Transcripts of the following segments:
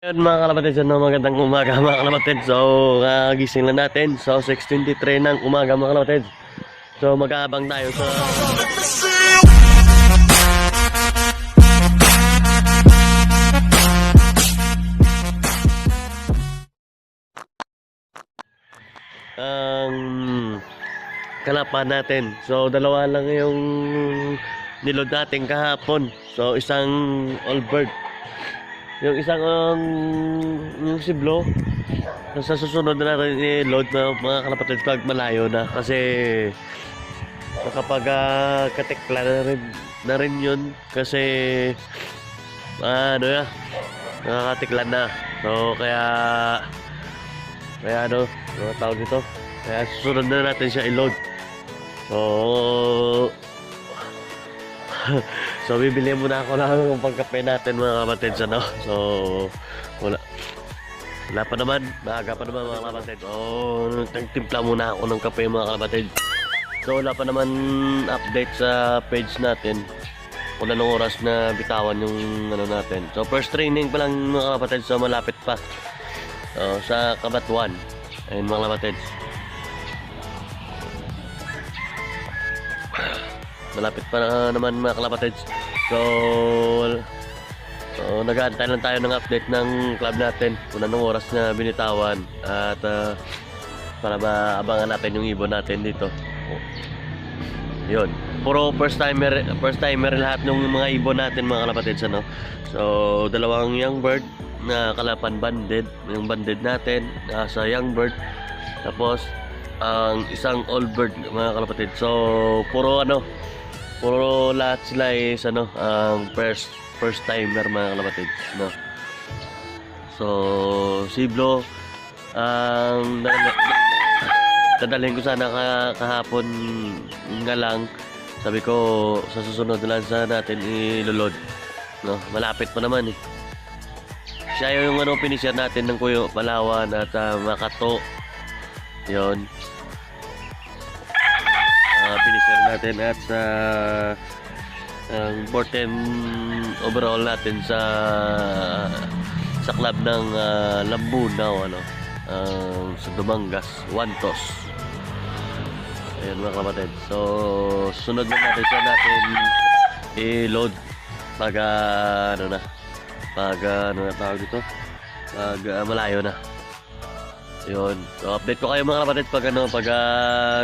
Yun mga kalapatid, so, magandang umaga mga kalapatid. So, kagising lang natin. So, 6.23 ng umaga mga kalapatid. So, mag-aabang tayo sa... Ang kalapan natin. So, dalawa lang yung nilod natin kahapon. So, isang all bird. Yung isang um, yung siblo sa susunod na natin i-load na mga kalapatid pag malayo na. Kasi nakapag uh, katikla na rin, na rin yun. Kasi ah, ano ya nakakatikla na. So kaya kaya ano ano tawag dito kaya susunod na natin siya i-load. So so bibili muna ako ng pagkape natin mga kapatid ano? So wala. Wala pa naman. Maaga pa naman mga kapatid. So nagtimpla muna ako ng kape mga kapatid. So wala pa naman update sa page natin. Kung anong oras na bitawan yung ano natin. So first training pa lang mga kapatid. So malapit pa. So, sa Kabatuan ayun mga kapatid malapit pa na naman mga kalapatids. So so nag-aantay lang tayo ng update ng club natin. Kung anong oras na binitawan at ah, para maabangan natin yung ibon natin dito. Oh. yun. Puro first timer first timer lahat ng mga ibon natin mga kalapatids ano? So dalawang young bird na kalapan banded. Yung banded natin nasa young bird. Tapos ang isang all bird mga kalapatid so puro ano puro lahat sila is ano ang first first timer mga kalapatid no? So siblo ang dadalhin ko sana ka, kahapon nga lang. Sabi ko sa susunod lang sana natin ilulod no? Malapit pa naman eh. Siya yung ano finisher natin ng Kuyo Palawan at ah, Makato. Yon uh, finisher natin at sa ang 14 overall natin sa sa club ng uh, Lambunaw ano ang sa Dumangas Wantos ayun mga kapatid. So sunod na natin siya natin i-load. Pag ah, ano na pag ah, ano na tawag dito? Pag ah, malayo na. Yun. So update ko kayo mga kapatid pag ano pag ah,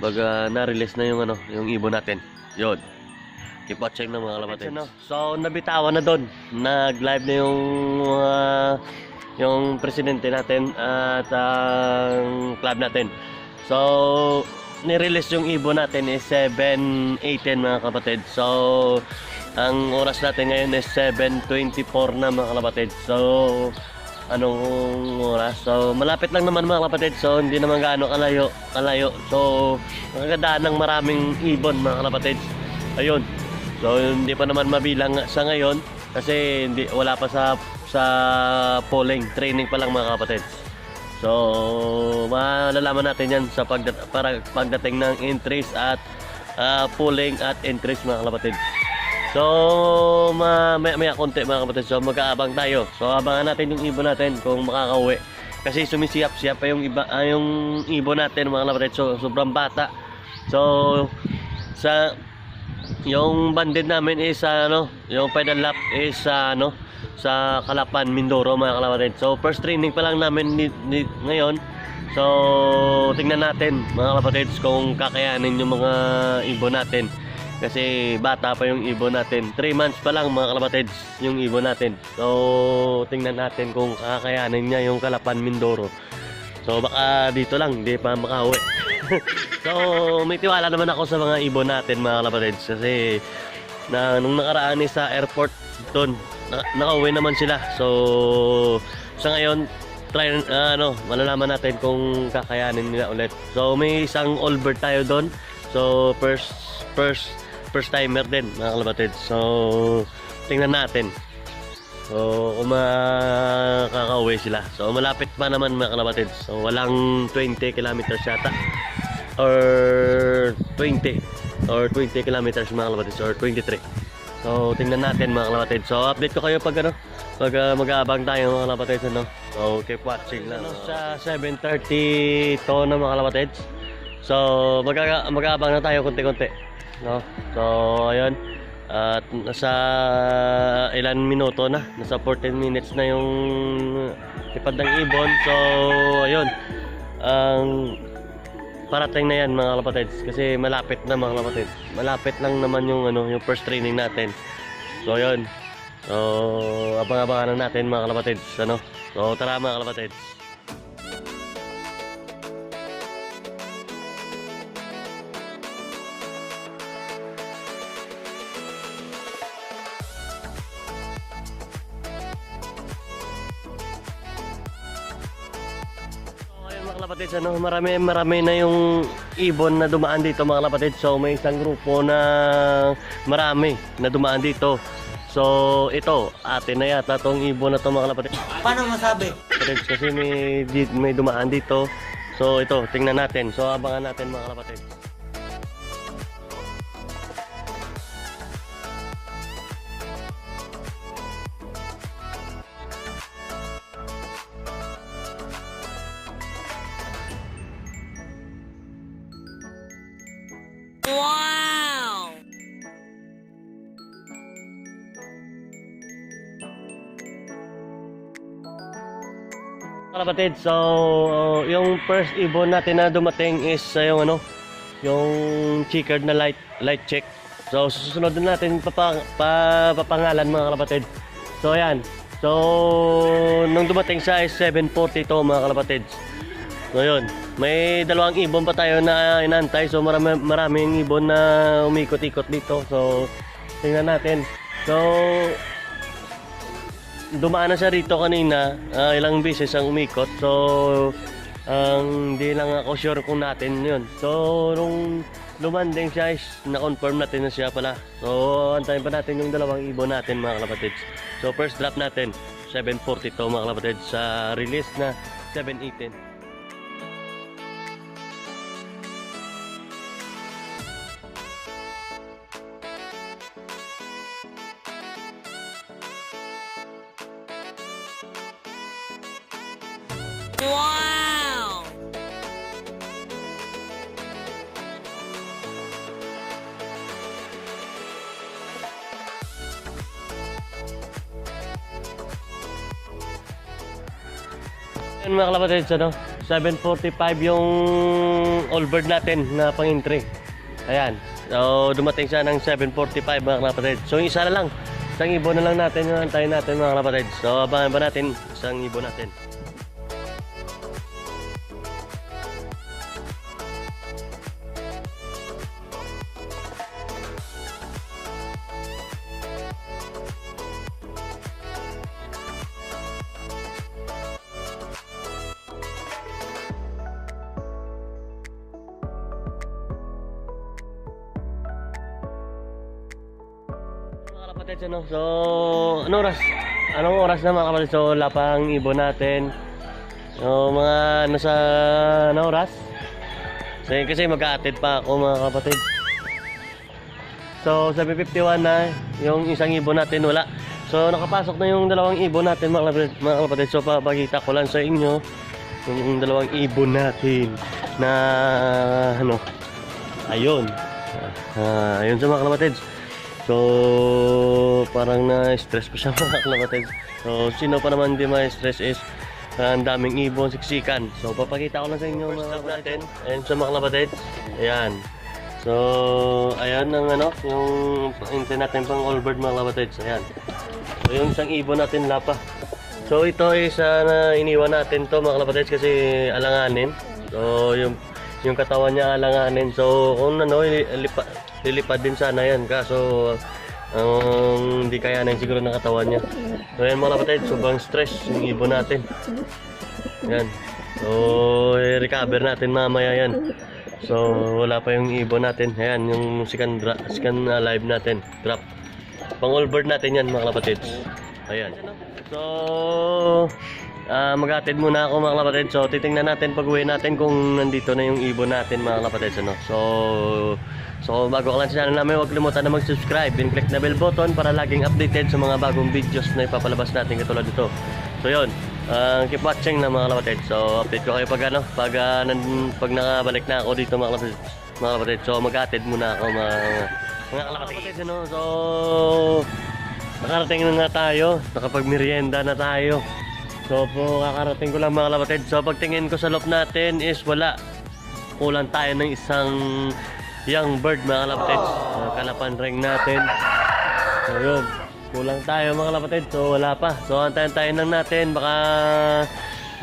pag ah, na-release na yung ano, yung ibon natin. Yun. Keep watching na mga kapatid. So, nabitawan na doon. Nag-live na yung mga yung presidente natin at ang club natin. So, ni-release yung ibon natin is 7.18 mga kapatid. So, ang oras natin ngayon is 7.24 na mga kapatid. So, anong oras. So, malapit lang naman mga kapatid. So, hindi naman gaano kalayo. kalayo. So, magagandaan ng maraming ibon mga kapatid. Ayun. So, hindi pa naman mabilang sa ngayon kasi hindi wala pa sa sa polling, training pa lang mga kapatid. So, malalaman natin 'yan sa pagdat para pagdating ng entries at ah, polling at entries mga kapatid. So, ma maya, maya konti mga kapatid. So, mag-aabang tayo. So, abangan natin yung ibon natin kung makakauwi. Kasi sumisiyap-siyap pa yung, iba, ah, yung ibon natin mga kapatid. So, sobrang bata. So, sa yung banded namin is sa ano, yung pedal lap is ano, sa Kalapan, Mindoro mga kapatid. So, first training pa lang namin ni, ni, ngayon. So, tingnan natin mga kapatid kung kakayanin yung mga ibon natin. Kasi bata pa yung ibon natin. 3 months pa lang mga kalapatids yung ibon natin. So, tingnan natin kung kakayanin niya yung Kalapan Mindoro. So, baka dito lang, hindi pa makauwi. so, may tiwala naman ako sa mga ibon natin mga kalapatids. Kasi, na, nung nakaraan sa airport doon, na, nakauwi naman sila. So, sa ngayon, try, ah, ano, malalaman natin kung kakayanin nila ulit. So, may isang all bird tayo doon. So, first, first, first timer din mga kalapatid. So, tingnan natin. So, kung makakauwi sila. So, malapit pa naman mga kalapatid. So, walang 20 kilometers yata. Or 20. Or 20 kilometers mga kalapatid. Or 23. So, tingnan natin mga kalapatid. So, update ko kayo pag ano, pag uh, mag-aabang tayo mga kalapatid. Ano? So, keep watching lang. Ano, sa 7.30 to na mga kalapatid. So, mag- mag-aabang na tayo konti-konti. No? So, ayun. At nasa ilan minuto na. Nasa 14 minutes na yung ipad ng ibon. So, ayun. Ang parating na yan mga kalapatids kasi malapit na mga kalapatids malapit lang naman yung ano yung first training natin so yun so abang-abangan na natin mga kalapatids ano so tara mga kalapatids kalapatids, ano, marami, marami na yung ibon na dumaan dito mga kalapatids. So may isang grupo na marami na dumaan dito. So ito, atin na yata tong ibon na to mga kalapatids. Paano masabi? Kalapatids, Kasi may, may dumaan dito. So ito, tingnan natin. So abangan natin mga kalapatids. Kalapatid, so yung first ibon natin na dumating is uh, yung ano, yung checkered na light light check. So susunod na natin papa, pa, papangalan mga kalapatid. So ayan. So nung dumating siya is 7:40 to mga kalapatid. So yun, may dalawang ibon pa tayo na inantay. So marami, maraming ibon na umikot-ikot dito. So tingnan natin. So dumaan na siya rito kanina, ah, ilang beses ang umikot. So, ang hindi lang ako sure kung natin yun. So, nung lumanding siya, is na-confirm natin na siya pala. So, antayin pa natin yung dalawang ibon natin mga kalapatids. So, first drop natin, 7.42 mga kalapatids sa release na 7.18. Yan mga kalapatids, ano? 7.45 yung all bird natin na pang-entry. Ayan. So, dumating siya ng 7.45 mga kalapatids. So, yung isa na lang. Isang ibon na lang natin yung antayin natin mga kalapatids. So, abangan ba natin isang ibon natin. Kapatid, ano? So, ano oras? Anong oras na mga kapatid? So, wala pang ibon natin. So, mga ano sa ano oras? So, yun kasi mag-aatid pa ako mga kapatid. So, 7.51 na yung isang ibon natin wala. So, nakapasok na yung dalawang ibon natin mga kapatid. Mga kapatid. So, papakita ko lang sa inyo yung dalawang ibon natin na ano, ayun. Ah, ayun sa mga kapatid. So, parang na-stress pa siya mga kalapatids. So, sino pa naman di ma-stress is ah, ang daming ibon, siksikan. So, papakita ko lang sa inyo mga natin. Ayan sa mga kalapatids. Ayan. So, ayan ang ano, yung hintay natin pang all bird mga kalapatids. Ayan. So, yung isang ibon natin lapa. So, ito is ah, na iniwan natin to mga kalapatids kasi alanganin. So, yung yung katawan niya alanganin. So, kung ano, ilipad, lilipad din sana yan. Kaso, ang hindi kayanin siguro ng katawan niya. So, yan mga kapatid, sobrang stress yung ibon natin. Yan. So, i-recover natin mamaya yan. So, wala pa yung ibon natin. Ayan, yung dra- scan uh, live natin. Drop. Pang all bird natin yan mga kapatid. Ayan. So, ah maghatid muna ako mga kapatid. So, titingnan natin pag uwi natin kung nandito na yung ibon natin mga kapatid. Ano? So, So bago ka lang sa channel namin, huwag kalimutan na mag-subscribe and click na bell button para laging updated sa mga bagong videos na ipapalabas natin katulad nito. So yun, uh, keep watching na mga kalapatid. So update ko kayo pag ano, pag, uh, nan, pag nakabalik na ako dito mga kalapatid. Mga kalapatid. So mag-atid muna ako mga, mga kalapatid. Ano? So nakarating na tayo, nakapag-merienda na tayo. So po kakarating ko lang mga kalapatid. So pagtingin ko sa loob natin is wala. Kulang tayo ng isang young bird mga kalapatid. Uh, kalapan ring natin. So yun, kulang tayo mga kalapatid. So wala pa. So antayin-tayin lang natin. Baka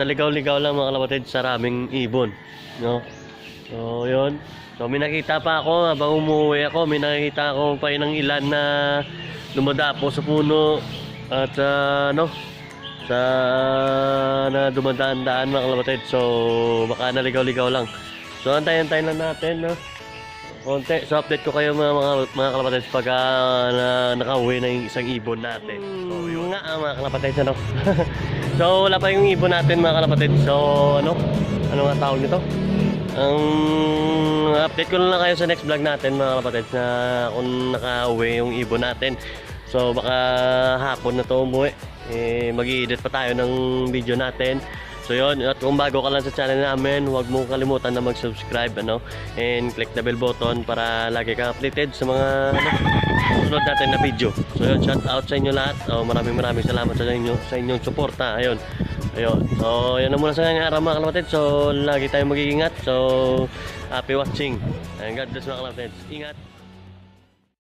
naligaw-ligaw lang mga kalapatid sa raming ibon. No? So yun. So may nakita pa ako habang umuwi ako. May nakita ako pa ng ilan na dumadapo sa puno. At uh, ano, sa na dumadaan-daan mga kalapatid. So baka naligaw-ligaw lang. So antayin-tayin lang natin. No? konti. So update ko kayo mga mga, mga kalapatids pag ah, na, nakauwi na yung isang ibon natin. So yun nga ah, mga kalapatids ano. so wala pa yung ibon natin mga kalapatids. So ano? Ano nga tawag nito? Ang update ko na lang kayo sa next vlog natin mga kalapatids na kung nakauwi yung ibon natin. So baka hapon na to umuwi. Eh, mag-i-edit pa tayo ng video natin. So yun, at kung bago ka lang sa channel namin, huwag mo kalimutan na mag-subscribe ano, and click the bell button para lagi kang updated sa mga ano, susunod natin na video. So yun, shout out sa inyo lahat. Oh, maraming maraming salamat sa inyo sa inyong suporta. Ayun. Ayun. So, yan na muna sa ngayong araw mga kalapatid. So, lagi tayong mag-iingat. So, happy watching. And God bless mga kalapatid. Ingat.